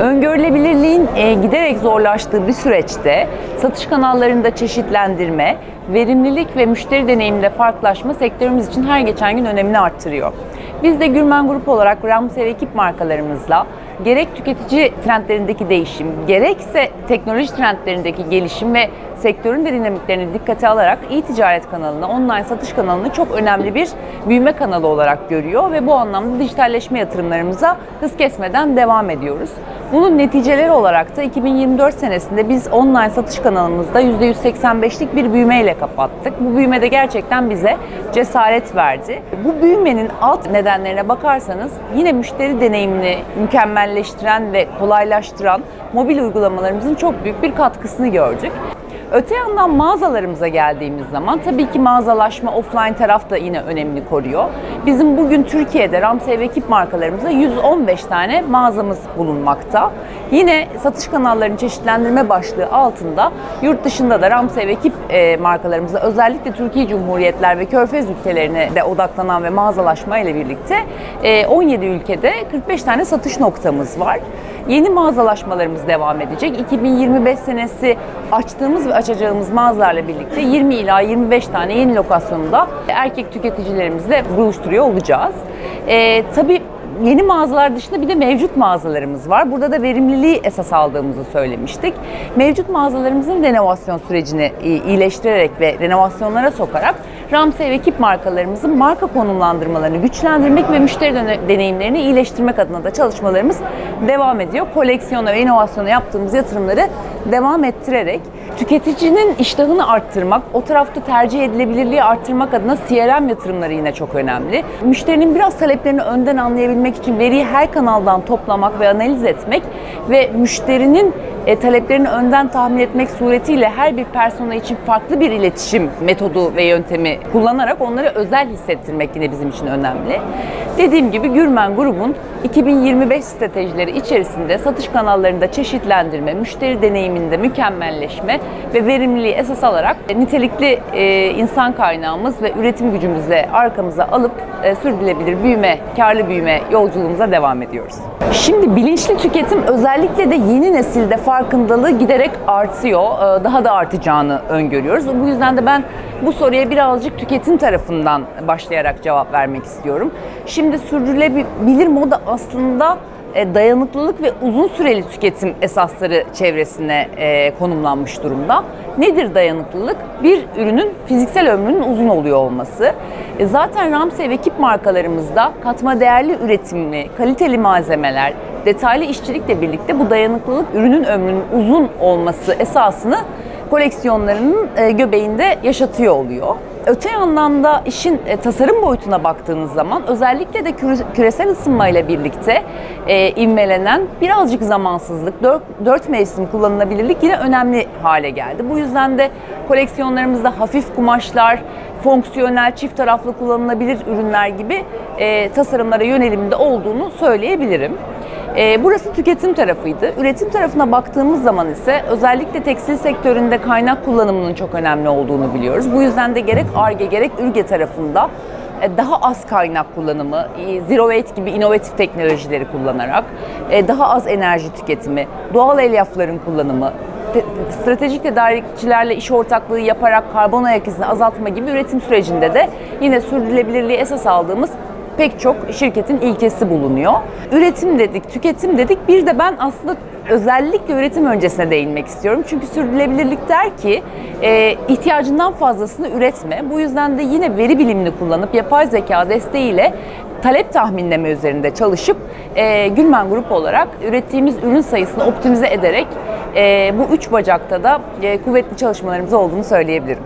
Öngörülebilirliğin e, giderek zorlaştığı bir süreçte satış kanallarında çeşitlendirme, verimlilik ve müşteri deneyiminde farklılaşma sektörümüz için her geçen gün önemini arttırıyor. Biz de Gürmen Grup olarak Ramsey ekip markalarımızla gerek tüketici trendlerindeki değişim, gerekse teknoloji trendlerindeki gelişim ve sektörün de dinamiklerini dikkate alarak e-ticaret kanalını, online satış kanalını çok önemli bir büyüme kanalı olarak görüyor ve bu anlamda dijitalleşme yatırımlarımıza hız kesmeden devam ediyoruz. Bunun neticeleri olarak da 2024 senesinde biz online satış kanalımızda %185'lik bir büyümeyle kapattık. Bu büyüme de gerçekten bize cesaret verdi. Bu büyümenin alt nedenlerine bakarsanız yine müşteri deneyimini mükemmelleştiren ve kolaylaştıran mobil uygulamalarımızın çok büyük bir katkısını gördük. Öte yandan mağazalarımıza geldiğimiz zaman tabii ki mağazalaşma offline taraf da yine önemli koruyor. Bizim bugün Türkiye'de Ramsey ve ekip markalarımızda 115 tane mağazamız bulunmakta. Yine satış kanallarının çeşitlendirme başlığı altında yurt dışında da Ramsey ve ekip e, markalarımızda özellikle Türkiye Cumhuriyetler ve Körfez ülkelerine de odaklanan ve mağazalaşma ile birlikte e, 17 ülkede 45 tane satış noktamız var. Yeni mağazalaşmalarımız devam edecek. 2025 senesi açtığımız ve açacağımız mağazalarla birlikte 20 ila 25 tane yeni lokasyonda erkek tüketicilerimizle buluşturuyor olacağız. Ee, tabii yeni mağazalar dışında bir de mevcut mağazalarımız var. Burada da verimliliği esas aldığımızı söylemiştik. Mevcut mağazalarımızın renovasyon sürecini iyileştirerek ve renovasyonlara sokarak Ramsey ve ekip markalarımızın marka konumlandırmalarını güçlendirmek ve müşteri deneyimlerini iyileştirmek adına da çalışmalarımız devam ediyor. Koleksiyona ve inovasyona yaptığımız yatırımları devam ettirerek tüketicinin iştahını arttırmak, o tarafta tercih edilebilirliği arttırmak adına CRM yatırımları yine çok önemli. Müşterinin biraz taleplerini önden anlayabilmek için veriyi her kanaldan toplamak ve analiz etmek ve müşterinin e, taleplerini önden tahmin etmek suretiyle her bir persona için farklı bir iletişim metodu ve yöntemi kullanarak onları özel hissettirmek yine bizim için önemli. Dediğim gibi Gürmen grubun 2025 stratejileri içerisinde satış kanallarında çeşitlendirme, müşteri deneyiminde mükemmelleşme ve verimliliği esas alarak nitelikli e, insan kaynağımız ve üretim gücümüzle arkamıza alıp e, sürdürülebilir büyüme, karlı büyüme yolculuğumuza devam ediyoruz. Şimdi bilinçli tüketim özellikle de yeni nesilde farkındalığı giderek artıyor. E, daha da artacağını öngörüyoruz. Bu yüzden de ben bu soruya birazcık tüketim tarafından başlayarak cevap vermek istiyorum. Şimdi sürdürülebilir moda aslında e, dayanıklılık ve uzun süreli tüketim esasları çevresine e, konumlanmış durumda. Nedir dayanıklılık? Bir ürünün fiziksel ömrünün uzun oluyor olması. E, zaten Ramsey ve ekip markalarımızda katma değerli üretimli, kaliteli malzemeler, detaylı işçilikle birlikte bu dayanıklılık ürünün ömrünün uzun olması esasını koleksiyonlarının göbeğinde yaşatıyor oluyor. Öte yandan da işin e, tasarım boyutuna baktığınız zaman özellikle de küresel ısınmayla birlikte e, ivmelenen birazcık zamansızlık, dört, dört mevsim kullanılabilirlik yine önemli hale geldi. Bu yüzden de koleksiyonlarımızda hafif kumaşlar, fonksiyonel, çift taraflı kullanılabilir ürünler gibi e, tasarımlara yönelimde olduğunu söyleyebilirim. E, burası tüketim tarafıydı. Üretim tarafına baktığımız zaman ise özellikle tekstil sektöründe kaynak kullanımının çok önemli olduğunu biliyoruz. Bu yüzden de gerek ARGE gerek ÜRGE tarafında e, daha az kaynak kullanımı, e, zero waste gibi inovatif teknolojileri kullanarak, e, daha az enerji tüketimi, doğal elyafların kullanımı, stratejik tedarikçilerle iş ortaklığı yaparak karbon ayak izini azaltma gibi üretim sürecinde de yine sürdürülebilirliği esas aldığımız pek çok şirketin ilkesi bulunuyor. Üretim dedik, tüketim dedik. Bir de ben aslında özellikle üretim öncesine değinmek istiyorum. Çünkü sürdürülebilirlik der ki e, ihtiyacından fazlasını üretme. Bu yüzden de yine veri bilimini kullanıp yapay zeka desteğiyle talep tahminleme üzerinde çalışıp e, Gülmen Grup olarak ürettiğimiz ürün sayısını optimize ederek e, bu üç bacakta da e, kuvvetli çalışmalarımız olduğunu söyleyebilirim.